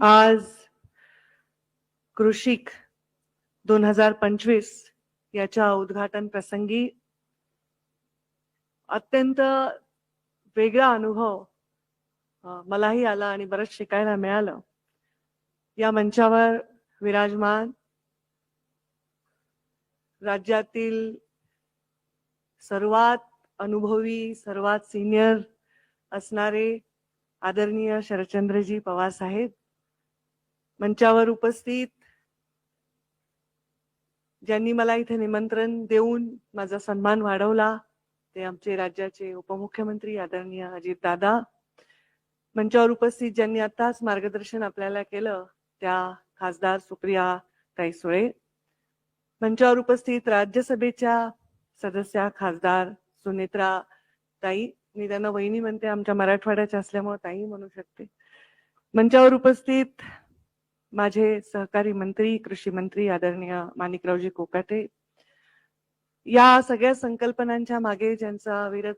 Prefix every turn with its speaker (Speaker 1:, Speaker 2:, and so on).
Speaker 1: आज कृषिक दोन हजार पंचवीस याच्या उद्घाटन प्रसंगी अत्यंत वेगळा अनुभव मलाही आला आणि बरंच शिकायला मिळालं. या मंचावर विराजमान राज्यातील सर्वात अनुभवी सर्वात सिनियर असणारे आदरणीय शरदचंद्रजी पवार साहेब मंचावर उपस्थित. ज्यांनी मला इथे निमंत्रण देऊन माझा सन्मान वाढवला ते आमचे राज्याचे उपमुख्यमंत्री आदरणीय अजित दादा. मंचावर उपस्थित ज्यांनी आताच मार्गदर्शन आपल्याला केलं त्या खासदार सुप्रिया ताई सुळे. मंचावर उपस्थित राज्यसभेच्या सदस्या खासदार सुनेत्रा ताई. मी त्यांना वहिनी म्हणते आमच्या मराठवाड्याच्या असल्यामुळे ताई म्हणू शकते. मंचावर उपस्थित माझे सहकारी मंत्री कृषी मंत्री आदरणीय माणिकरावजी कोकाटे. या सगळ्या संकल्पनांच्या मागे ज्यांचा विरत